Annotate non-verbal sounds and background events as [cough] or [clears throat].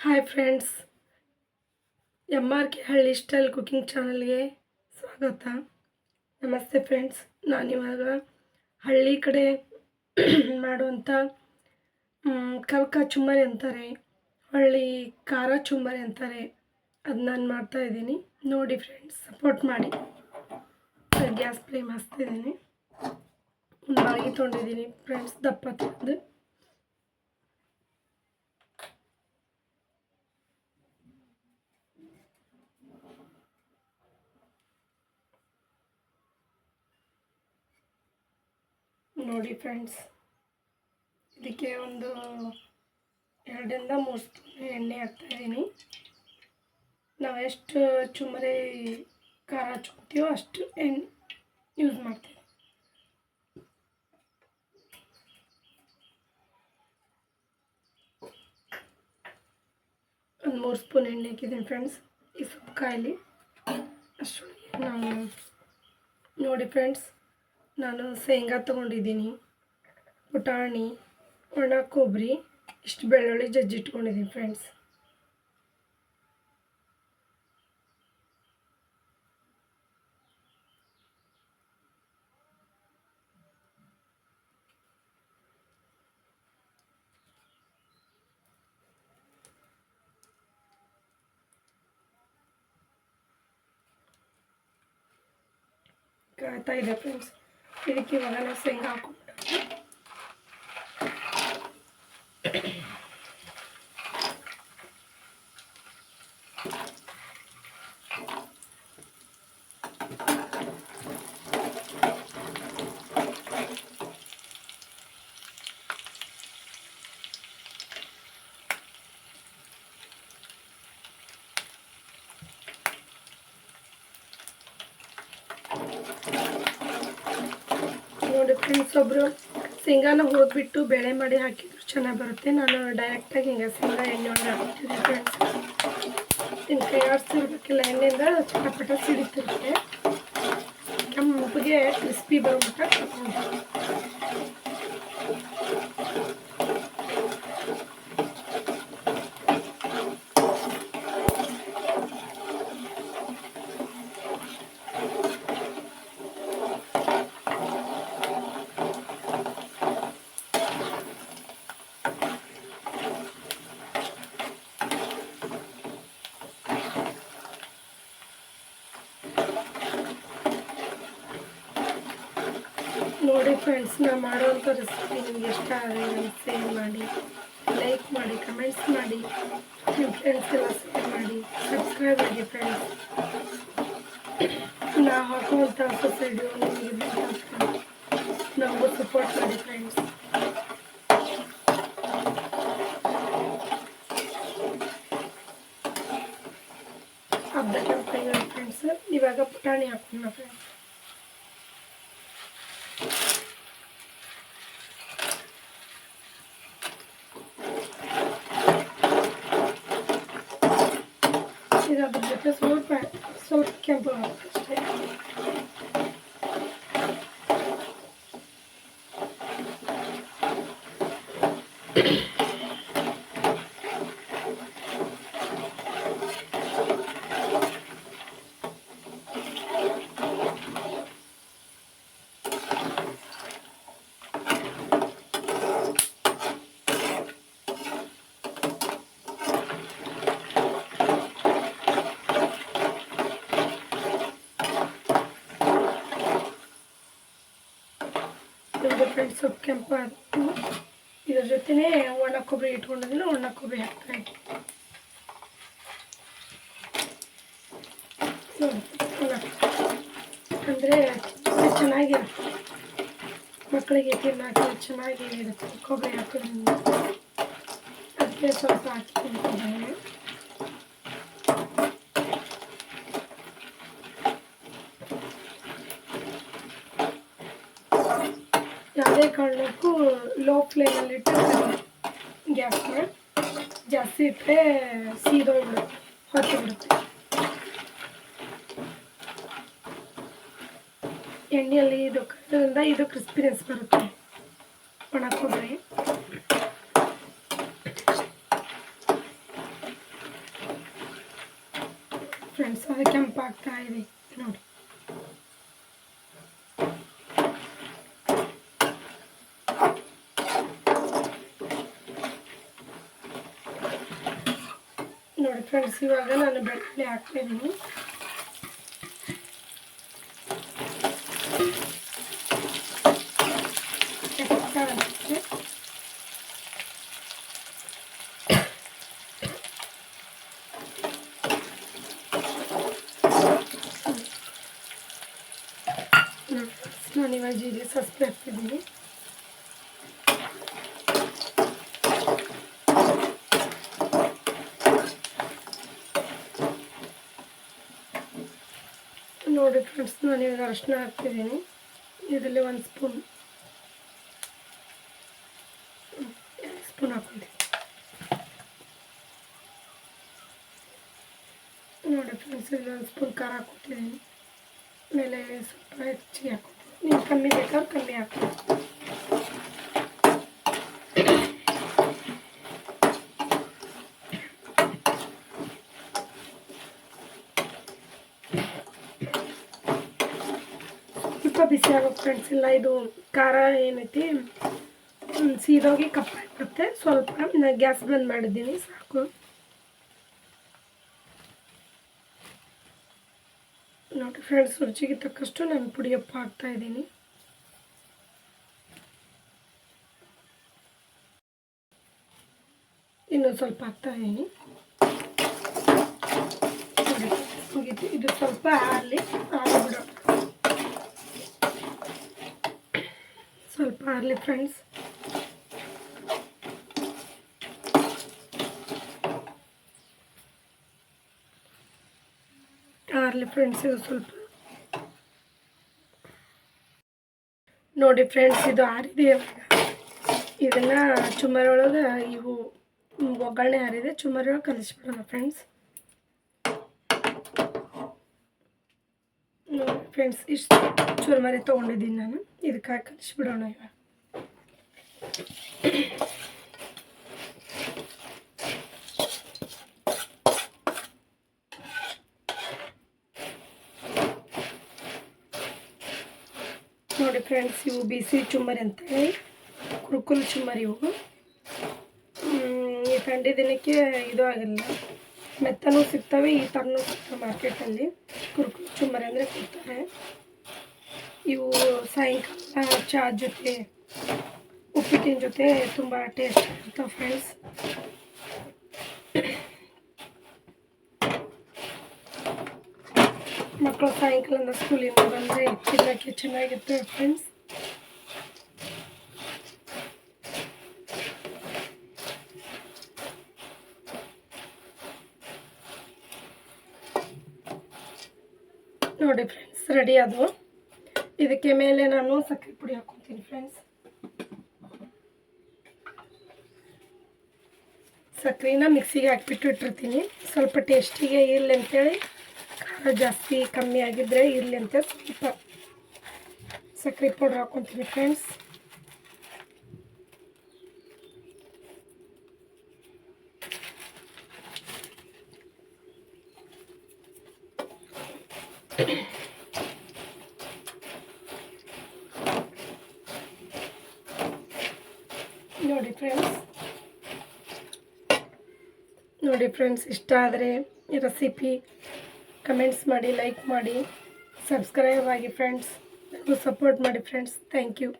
Hi friends M R K ಹಳ್ಳಿ style cooking ಚಾನಲ್ಗೆ ಸ್ವಾಗತ. ನಮಸ್ತೆ ಫ್ರೆಂಡ್ಸ್ ನಾನಿವಾಗ ಹಳ್ಳಿ ಕಡೆ [clears throat] ಮಾಡುವಂಥ ಕವಕ ಚುಮ್ಮರಿ ಅಂತಾರೆ, ಹಳ್ಳಿ ಖಾರ ಚುಮ್ಮರಿ ಅಂತಾರೆ. ಅದು ನಾನು ಮಾಡ್ತಾಯಿದ್ದೀನಿ ನೋಡಿ ಫ್ರೆಂಡ್ಸ್ ಸಪೋರ್ಟ್ ಮಾಡಿ. ಗ್ಯಾಸ್ ಫ್ಲೇಮ್ ಹಚ್ತಿದ್ದೀನಿ ಒಂದು ಬಾಗಿ ತೊಗೊಂಡಿದ್ದೀನಿ ಫ್ರೆಂಡ್ಸ್ ದಪ್ಪ ತಂದು. ನೋಡಿ ಫ್ರೆಂಡ್ಸ್ ಇದಕ್ಕೆ ಒಂದು ಎರಡರಿಂದ ಮೂರು ಸ್ಪೂನ್ ಎಣ್ಣೆ ಹಾಕ್ತಾಯಿದ್ದೀನಿ ನಾವು ಎಷ್ಟು ಚುಮರಿ ಖಾರ ಹಚ್ಕೊತೀವೋ ಅಷ್ಟು ಎಣ್ಣೆ ಯೂಸ್ ಮಾಡ್ತೀವಿ. ಒಂದು ಮೂರು ಸ್ಪೂನ್ ಎಣ್ಣೆ ಹಾಕಿದ್ದೀನಿ ಫ್ರೆಂಡ್ಸ್ ಈ ಸೊಪ್ಪು ಕಾಯಿಲಿ. ಅಷ್ಟೊಳಗೆ ನಾವು ನೋಡಿ ಫ್ರೆಂಡ್ಸ್ ನಾನು ಶೇಂಗಾ ತೊಗೊಂಡಿದ್ದೀನಿ ಪುಟಾಣಿ ಒಣ ಕೊಬ್ಬರಿ ಇಷ್ಟು ಬೆಳ್ಳುಳ್ಳಿ ಜಜ್ಜಿಟ್ಕೊಂಡಿದ್ದೀನಿ ಫ್ರೆಂಡ್ಸ್ ಕಾಯ್ತಾ ಇದೆ ಫ್ರೆಂಡ್ಸ್ ಇದಕ್ಕೆ ಇವಾಗ ನಾವು ಶೇಂಗಾ ಹಾಕ್ಬಿಟ್ಟು ಒಬ್ಬರು ಶೇಂಗಾನ ಹೋದ್ಬಿಟ್ಟು ಬೇಳೆ ಮಾಡಿ ಹಾಕಿದ್ರು ಚೆನ್ನಾಗಿ ಬರುತ್ತೆ. ನಾನು ಡೈರೆಕ್ಟಾಗಿ ಹಿಂಗೆ ಶೇಂಗಾ ಎಣ್ಣೆ ಒಳಗೆ ಹಾಕ್ತಿದ್ದೆ ಫ್ರೆಂಡ್ಸ್ ಇನ್ನು ಕೈ ಆಡಿಸಿರ್ಬೇಕಿಲ್ಲ ಎಣ್ಣೆಯಿಂದ ಚಟಪಟ ಸಿಡಿತಿರುತ್ತೆ. ಉಪ್ಪಿಗೆ ಕ್ರಿಸ್ಪಿ ಬರ್ಬಿಟ್ಟು ನೋಡಿ ಫ್ರೆಂಡ್ಸ್ ನಾ ಮಾಡೋವಂಥ ರೆಸಿಪಿ ನಿಮ್ಗೆ ಇಷ್ಟ ಆದರೆ ನನಗೆ ಶೇರ್ ಮಾಡಿ ಲೈಕ್ ಮಾಡಿ ಕಮೆಂಟ್ಸ್ ಮಾಡಿ ನಿಮ್ಮ ಫ್ರೆಂಡ್ಸ್ ಎಲ್ಲ ಶೇರ್ ಮಾಡಿ ಸಬ್ಸ್ಕ್ರೈಬ್ ಆಗಿ ಫ್ರೆಂಡ್ಸ್ ನಾ ಹಾಕುವಂಥ ಹೊಸ ವಿಡಿಯೋ ನಿಮಗೆ ಬೇಕಾಗ್ತದೆ ನಮಗೂ ಸಪೋರ್ಟ್ ಮಾಡಿ ಫ್ರೆಂಡ್ಸ್ ಅರ್ಧ ಕೆಂಪಾಗಿ ಫ್ರೆಂಡ್ಸ್ ಇವಾಗ ಪುಟಾಣಿ ಹಾಕೋಣ ಫ್ರೆಂಡ್ಸ್ ಈಗ ಅದ್ರ ಜೊತೆ ಸ್ವಲ್ಪ ಸ್ವಲ್ಪ ಕೆಂಪು ಹಾಕಷ್ಟೇ ಒಂದು ಫ್ರೆಂಡ್ಸ್ ಸ್ವಲ್ಪ ಕೆಂಪು ಆಯ್ತು. ಇದ್ರ ಜೊತೆನೇ ಒಣ ಕೊಬ್ಬರಿ ಇಟ್ಕೊಂಡಿದ್ದೀನಿ ಒಣ ಕೊಬ್ಬರಿ ಹಾಕ್ತಾ ಇದ್ದೀನಿ ಅಂದರೆ ಚೆನ್ನಾಗಿರುತ್ತೆ. ಮಕ್ಕಳಿಗೆ ತಿನ್ನಾಕ ಚೆನ್ನಾಗಿ ಇರುತ್ತೆ, ಕೊಬ್ಬರಿ ಹಾಕೋದ್ರಿಂದ. ಅದಕ್ಕೆ ಸ್ವಲ್ಪ ಹಾಕಿ ಯಾವುದೇ ಕಾರಣಕ್ಕೂ ಲೋ ಫ್ಲೇಮಲ್ಲಿ ಇಟ್ಟು ಗ್ಯಾಸ್ನ ಜಾಸ್ತಿ ಇಟ್ಟರೆ ಸೀದೋಗ್ಬಿಡುತ್ತೆ ಹೊತ್ತಿ ಬಿಡುತ್ತೆ. ಎಣ್ಣೆಯಲ್ಲಿ ಇದು ಕರೆಯೋದ್ರಿಂದ ಇದು ಕ್ರಿಸ್ಪಿನೆಸ್ ಬರುತ್ತೆ. ಒಣ ಫ್ರೆಂಡ್ಸ್ ಅದು ಕೆಂಪಾಗ್ತಾ ಇದೆ. ಫ್ರೆಂಡ್ಸ್ ಇವಾಗ ನಾನು ಬೆಳ್ಳುಳ್ಳಿ ಹಾಕ್ತಾ ಇದ್ದೀನಿ ನಾನು ಇವಾಗ ಜೀರಿಗೆ ಸಸ್ಪೆ ಹಾಕ್ತಿದ್ದೀನಿ ನೋಡಿ ಫ್ರೆಂಡ್ಸ್ ನಾನು ಇವಾಗ ಅರಶಿನ ಹಾಕ್ತಿದ್ದೀನಿ. ಇದರಲ್ಲಿ ಒಂದು ಸ್ಪೂನ್ ಎರಡು ಸ್ಪೂನ್ ಹಾಕ್ತೀನಿ. ನೋಡಿ ಫ್ರೆಂಡ್ಸ್ ಇಲ್ಲಿ ಒಂದು ಸ್ಪೂನ್ ಖಾರ ಹಾಕ್ಕೊಟ್ಟಿದ್ದೀನಿ. ಆಮೇಲೆ ಸ್ವಲ್ಪ ಹೆಚ್ಚಿಗೆ ಹಾಕ್ಕೊತೀನಿ ನೀವು ಕಮ್ಮಿ ಬೇಕಾದ್ರೆ ಕಮ್ಮಿ ಹಾಕ್ಬೋದು ಸ್ವಲ್ಪ ಬಿಸಿ ಆಗೋ ಫ್ರೆಂಡ್ಸ್ ಇಲ್ಲ. ಇದು ಖಾರ ಏನೈತಿ? ಸೀದೋಗಿ ಕಪ್ಪಾಗ್ಬಿಡುತ್ತೆ ಸ್ವಲ್ಪ ನಾನು ಗ್ಯಾಸ್ ಬಂದ್ ಮಾಡಿದ್ದೀನಿ, ಸಾಕು. ನೋಡಿ ಫ್ರೆಂಡ್ಸ್ ರುಚಿಗೆ ತಕ್ಕಷ್ಟು ನಾನು ಪುಡಿಯಪ್ಪ ಹಾಕ್ತಾ ಇದ್ದೀನಿ. ಇನ್ನೊಂದು ಸ್ವಲ್ಪ ಹಾಕ್ತಾ ಇದ್ದೀನಿ. ಇದು ಸ್ವಲ್ಪ ಆರಲಿ ಆರಿಬಿಡೋ ಸ್ವಲ್ಪ ಆಗಲಿ ಫ್ರೆಂಡ್ಸ್ ಆಗಲಿ ಫ್ರೆಂಡ್ಸ್ ಇದು ಸ್ವಲ್ಪ. ನೋಡಿ ಫ್ರೆಂಡ್ಸ್ ಇದು ಆರಿದೆ ಇದನ್ನು ಒಳಗೆ ಇವು ಒಗ್ಗರಣೆ ಆರಿದೆ. ಒಳಗೆ ಕಲಿಸ್ಬಿಡೋಣ ಫ್ರೆಂಡ್ಸ್ ಫ್ರೆಂಡ್ಸ್ ಇಷ್ಟು ಚುರ್ಮರಿ ತೊಗೊಂಡಿದ್ದೀನಿ ನಾನು ಇದಕ್ಕೆ ಕಲಿಸ್ಬಿಡೋಣ ಇವಾಗ ನೋಡಿ ಫ್ರೆಂಡ್ಸ್ ಇವು ಬಿಸಿ ಚುಮ್ಮರಿ ಅಂತೇಳಿ ಕುರುಕುಲು ಚುಮ್ಮರಿ ಇವು ಹ್ಮ್, ಈ ಥಂಡಿ ದಿನಕ್ಕೆ ಇದು ಆಗಿಲ್ಲ ಮೆತ್ತನೂ ಸಿಗ್ತವೆ, ಈ ಥರನೂ ಸಿಗ್ತವೆ ಮಾರ್ಕೆಟಲ್ಲಿ. ಕುರುಕುಲು ಚುಮ್ಮರಿ ಅಂದರೆ ಕೊಡ್ತಾರೆ ಇವು ಸಾಯಂಕಾಲ ಚಹಾ ಜೊತೆ, ಉಪ್ಪಿಟ್ಟಿನ ಜೊತೆ ತುಂಬ ಟೇಸ್ಟ್ ಇರ್ತವೆ ಫ್ರೆಂಡ್ಸ್ ಮಕ್ಕಳು ಸಾಯಂಕಾಲದ ಸ್ಕೂಲಿಂದ ಬಂದರೆ ತಿನ್ನೋಕ್ಕೆ ಚೆನ್ನಾಗಿರ್ತವೆ ಫ್ರೆಂಡ್ಸ್ ರೆಡಿ ಅದು ಇದಕ್ಕೆ ಮೇಲೆ ನಾನು ಸಕ್ಕರೆ ಪುಡಿ ಹಾಕ್ಕೊತೀನಿ ಫ್ರೆಂಡ್ಸ್ ಸಕ್ಕರೆನ ಮಿಕ್ಸಿಗೆ ಹಾಕಿಬಿಟ್ಟು ಇಟ್ಟಿರ್ತೀನಿ. ಸ್ವಲ್ಪ ಟೇಸ್ಟಿಗೆ ಇರಲಿ ಅಂತೇಳಿ, ಖಾರ ಜಾಸ್ತಿ ಕಮ್ಮಿ ಆಗಿದ್ದರೆ ಇರಲಿ ಅಂತೇಳಿ ಸ್ವಲ್ಪ ಸಕ್ಕರೆ ಪೌಡ್ರ್ ಹಾಕ್ಕೊತೀನಿ ಫ್ರೆಂಡ್ಸ್ ನೋಡಿ ಫ್ರೆಂಡ್ಸ್. ನೋಡಿ ಫ್ರೆಂಡ್ಸ್, ಇಷ್ಟ ಆದರೆ ರೆಸಿಪಿ ಕಮೆಂಟ್ಸ್ ಮಾಡಿ ಲೈಕ್ ಮಾಡಿ ಸಬ್ಸ್ಕ್ರೈಬ್ ಆಗಿ ಫ್ರೆಂಡ್ಸ್ ನನಗೂ ಸಪೋರ್ಟ್ ಮಾಡಿ ಫ್ರೆಂಡ್ಸ್ ಥ್ಯಾಂಕ್ ಯು